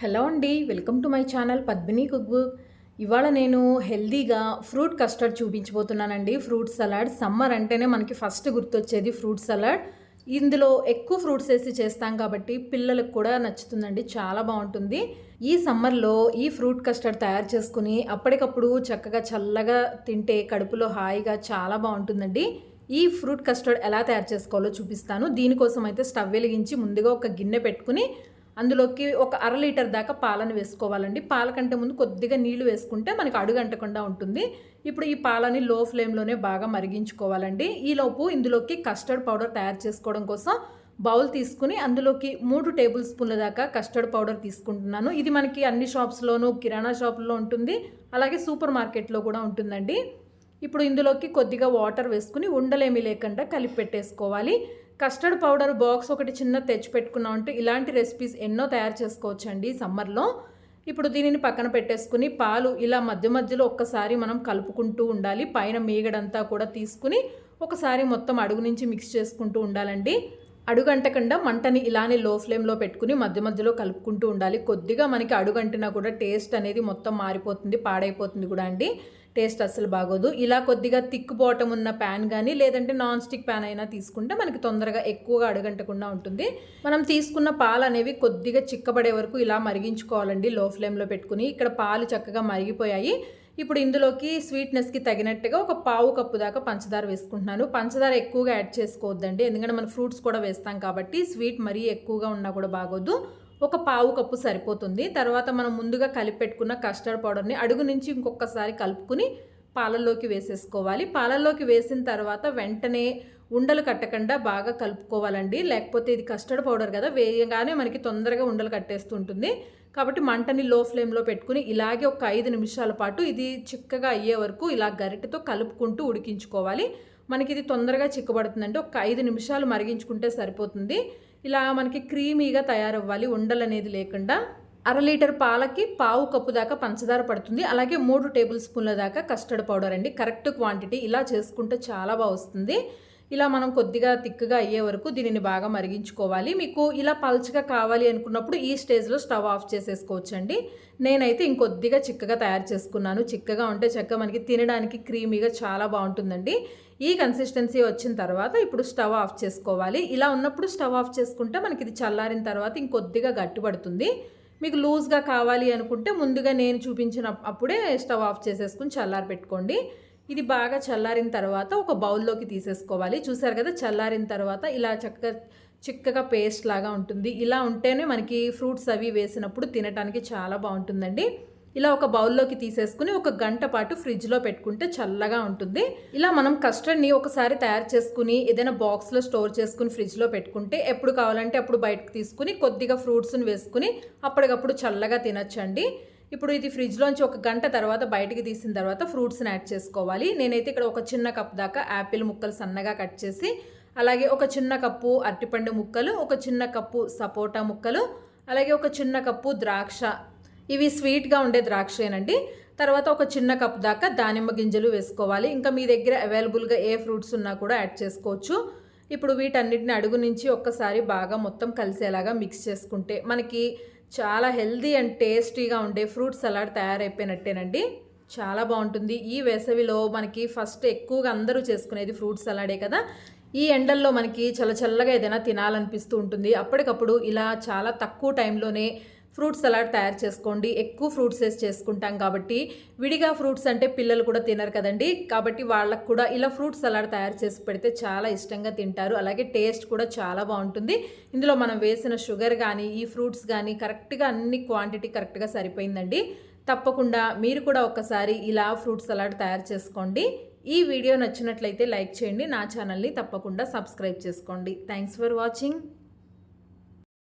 Hello అండి welcome to my channel Padmini cook book. ఇవాళ నేను హెల్దీగా ఫ్రూట్ కస్టర్డ్ చూపించబోతున్నానండి. ఫ్రూట్ సలాడ్ సమ్మర్ అంటేనే మనకి ఫస్ట్ గుర్తొచ్చేది ఫ్రూట్ సలాడ్. ఇందులో ఎక్కువ ఫ్రూట్స్ వేసి చేస్తాం కాబట్టి పిల్లలకు కూడా నచ్చుతుందండి చాలా బాగుంటుంది. ఈ సమ్మర్లో ఈ ఫ్రూట్ కస్టర్డ్ తయారు చేసుకుని అప్పటికప్పుడు చక్కగా చల్లగా తింటే కడుపులో హాయిగా చాలా బాగుంటుందండి. ఈ ఫ్రూట్ కస్టర్డ్ ఎలా తయారు చేసుకోవాలో చూపిస్తాను. దీనికోసం అయితే స్టవ్ వెలిగించి ముందుగా ఒక గిన్నె పెట్టుకుని అందులోకి ఒక అర లీటర్ దాకా పాలను వేసుకోవాలండి. పాల కంటే ముందు కొద్దిగా నీళ్ళు వేసుకుంటే మనకి అడుగంటకుండా ఉంటుంది. ఇప్పుడు ఈ పాలని లో ఫ్లేమ్లోనే బాగా మరిగించుకోవాలండి. ఈలోపు ఇందులోకి కస్టర్డ్ పౌడర్ తయారు చేసుకోవడం కోసం బౌల్ తీసుకుని అందులోకి మూడు టేబుల్ స్పూన్ల దాకా కస్టర్డ్ పౌడర్ తీసుకుంటున్నాను. ఇది మనకి అన్ని షాప్స్లోనూ కిరాణా షాపుల్లో ఉంటుంది. అలాగే సూపర్ మార్కెట్లో కూడా ఉంటుందండి. ఇప్పుడు ఇందులోకి కొద్దిగా వాటర్ వేసుకుని ఉండలేమి లేకుండా కలిపి పెట్టేసుకోవాలి. కస్టర్డ్ పౌడర్ బాక్స్ ఒకటి చిన్న తెచ్చి పెట్టుకున్నాం అంటే ఇలాంటి రెసిపీస్ ఎన్నో తయారు చేసుకోవచ్చండి సమ్మర్లో. ఇప్పుడు దీనిని పక్కన పెట్టేసుకుని పాలు ఇలా మధ్య మధ్యలో ఒక్కసారి మనం కలుపుకుంటూ ఉండాలి. పైన మీగడంతా కూడా తీసుకుని ఒకసారి మొత్తం అడుగు నుంచి మిక్స్ చేసుకుంటూ ఉండాలండి. అడుగంటకుండా మంటని ఇలానే లో ఫ్లేమ్లో పెట్టుకుని మధ్య మధ్యలో కలుపుకుంటూ ఉండాలి. కొద్దిగా మనకి అడుగంటినా కూడా టేస్ట్ అనేది మొత్తం మారిపోతుంది పాడైపోతుంది కూడా అండి. టేస్ట్ అస్సలు బాగోదు. ఇలా కొద్దిగా థిక్ బాటం ఉన్న ప్యాన్ కానీ లేదంటే నాన్ స్టిక్ ప్యాన్ అయినా తీసుకుంటే మనకి తొందరగా ఎక్కువగా అడుగంటకుండా ఉంటుంది. మనం తీసుకున్న పాలు అనేవి కొద్దిగా చిక్కబడే వరకు ఇలా మరిగించుకోవాలండి. లో ఫ్లేమ్లో పెట్టుకుని ఇక్కడ పాలు చక్కగా మరిగిపోయాయి. ఇప్పుడు ఇందులోకి స్వీట్నెస్కి తగినట్టుగా ఒక పావు కప్పు దాకా పంచదార వేసుకుంటున్నాను. పంచదార ఎక్కువగా యాడ్ చేసుకోవద్దండి. ఎందుకంటే మనం ఫ్రూట్స్ కూడా వేస్తాం కాబట్టి స్వీట్ మరీ ఎక్కువగా ఉన్నా కూడా బాగోద్దు ఒక పావు కప్పు సరిపోతుంది. తర్వాత మనం ముందుగా కలిపి పెట్టుకున్న కస్టర్డ్ పౌడర్ని అడుగు నుంచి ఇంకొకసారి కలుపుకుని పాలల్లోకి వేసేసుకోవాలి. పాలల్లోకి వేసిన తర్వాత వెంటనే ఉండలు కట్టకుండా బాగా కలుపుకోవాలండి. లేకపోతే ఇది కస్టర్డ్ పౌడర్ కదా వేయగానే మనకి తొందరగా ఉండలు కట్టేస్తుంటుంది కాబట్టి మంటని లో ఫ్లేమ్లో పెట్టుకుని ఇలాగే ఒక ఐదు నిమిషాల పాటు ఇది చిక్కగా అయ్యే వరకు ఇలా గరిటెతో కలుపుకుంటూ ఉడికించుకోవాలి. మనకి ఇది తొందరగా చిక్కబడుతుందంటే ఒక ఐదు నిమిషాలు మరిగించుకుంటే సరిపోతుంది. ఇలా మనకి క్రీమీగా తయారవ్వాలి ఉండలు అనేది లేకుండా. అర లీటర్ పాలకి పావు కప్పు దాకా పంచదార పడుతుంది. అలాగే మూడు టేబుల్ స్పూన్ల దాకా కస్టర్డ్ పౌడర్ అండి. కరెక్ట్ క్వాంటిటీ ఇలా చేసుకుంటే చాలా బాగా వస్తుంది. ఇలా మనం కొద్దిగా తిక్కగా అయ్యే వరకు దీనిని బాగా మరిగించుకోవాలి. మీకు ఇలా పల్చగా కావాలి అనుకున్నప్పుడు ఈ స్టేజ్లో స్టవ్ ఆఫ్ చేసేసుకోవచ్చండి. నేనైతే ఇంకొద్దిగా చిక్కగా తయారు చేసుకున్నాను. చిక్కగా ఉంటే చక్కగా మనకి తినడానికి క్రీమీగా చాలా బాగుంటుందండి. ఈ కన్సిస్టెన్సీ వచ్చిన తర్వాత ఇప్పుడు స్టవ్ ఆఫ్ చేసుకోవాలి. ఇలా ఉన్నప్పుడు స్టవ్ ఆఫ్ చేసుకుంటే మనకి ఇది చల్లారిన తర్వాత ఇంకొద్దిగా గట్టిపడుతుంది మీకు లూజ్గా కావాలి అనుకుంటే ముందుగా నేను చూపించిన అప్పుడే స్టవ్ ఆఫ్ చేసేసుకుని చల్లారి పెట్టుకోండి ఇది బాగా చల్లారిన తర్వాత ఒక బౌల్లోకి తీసేసుకోవాలి. చూసారు కదా చల్లారిన తర్వాత ఇలా చక్కగా చిక్కగా పేస్ట్ లాగా ఉంటుంది. ఇలా ఉంటేనే మనకి ఫ్రూట్స్ అవి వేసినప్పుడు తినడానికి చాలా బాగుంటుందండి. ఇలా ఒక బౌల్లోకి తీసేసుకుని ఒక గంట పాటు ఫ్రిడ్జ్లో పెట్టుకుంటే చల్లగా ఉంటుంది. ఇలా మనం కస్టర్డ్ని ఒకసారి తయారు చేసుకుని ఏదైనా బాక్స్లో స్టోర్ చేసుకుని ఫ్రిడ్జ్లో పెట్టుకుంటే ఎప్పుడు కావాలంటే అప్పుడు బయటకు తీసుకుని కొద్దిగా ఫ్రూట్స్ని వేసుకుని అప్పటికప్పుడు చల్లగా తినచ్చండి. ఇప్పుడు ఇది ఫ్రిడ్జ్లోంచి ఒక గంట తర్వాత బయటికి తీసిన తర్వాత ఫ్రూట్స్ని యాడ్ చేసుకోవాలి. నేనైతే ఇక్కడ ఒక చిన్న కప్ దాకా యాపిల్ ముక్కలు సన్నగా కట్ చేసి అలాగే ఒక చిన్న కప్పు అరటిపండు ముక్కలు ఒక చిన్న కప్పు సపోటా ముక్కలు అలాగే ఒక చిన్న కప్పు ద్రాక్ష. ఇవి స్వీట్గా ఉండే ద్రాక్షేనండి. తర్వాత ఒక చిన్న కప్ దాకా దానిమ్మ గింజలు వేసుకోవాలి. ఇంకా మీ దగ్గర అవైలబుల్గా ఏ ఫ్రూట్స్ ఉన్నా కూడా యాడ్ చేసుకోవచ్చు. ఇప్పుడు వీటన్నిటిని అడుగు నుంచి ఒక్కసారి బాగా మొత్తం కలిసేలాగా మిక్స్ చేసుకుంటే మనకి చాలా హెల్దీ అండ్ టేస్టీగా ఉండే ఫ్రూట్ సలాడ్ తయారైపోయినట్టేనండి. చాలా బాగుంటుంది. ఈ వేసవిలో మనకి ఫస్ట్ ఎక్కువగా అందరూ చేసుకునేది ఫ్రూట్ సలాడే కదా. ఈ ఎండల్లో మనకి చల్ల చల్లగా ఏదైనా తినాలనిపిస్తూ ఉంటుంది. అప్పటికప్పుడు ఇలా చాలా తక్కువ టైంలోనే ఫ్రూట్ సలాడ్ తయారు చేసుకోండి. ఎక్కువ ఫ్రూట్స్ వేసి చేసుకుంటాం కాబట్టి విడిగా ఫ్రూట్స్ అంటే పిల్లలు కూడా తినరు కదండి. కాబట్టి వాళ్ళకు కూడా ఇలా ఫ్రూట్ సలాడ్ తయారు చేసి పెడితే చాలా ఇష్టంగా తింటారు. అలాగే టేస్ట్ కూడా చాలా బాగుంటుంది. ఇందులో మనం వేసిన షుగర్ కానీ ఈ ఫ్రూట్స్ కానీ కరెక్ట్గా అన్ని క్వాంటిటీ కరెక్ట్గా సరిపోయిందండి. తప్పకుండా మీరు కూడా ఒకసారి ఇలా ఫ్రూట్ సలాడ్ తయారు చేసుకోండి. ఈ వీడియో నచ్చినట్లయితే లైక్ చేయండి. నా ఛానల్ని తప్పకుండా సబ్స్క్రైబ్ చేసుకోండి. Thanks for watching.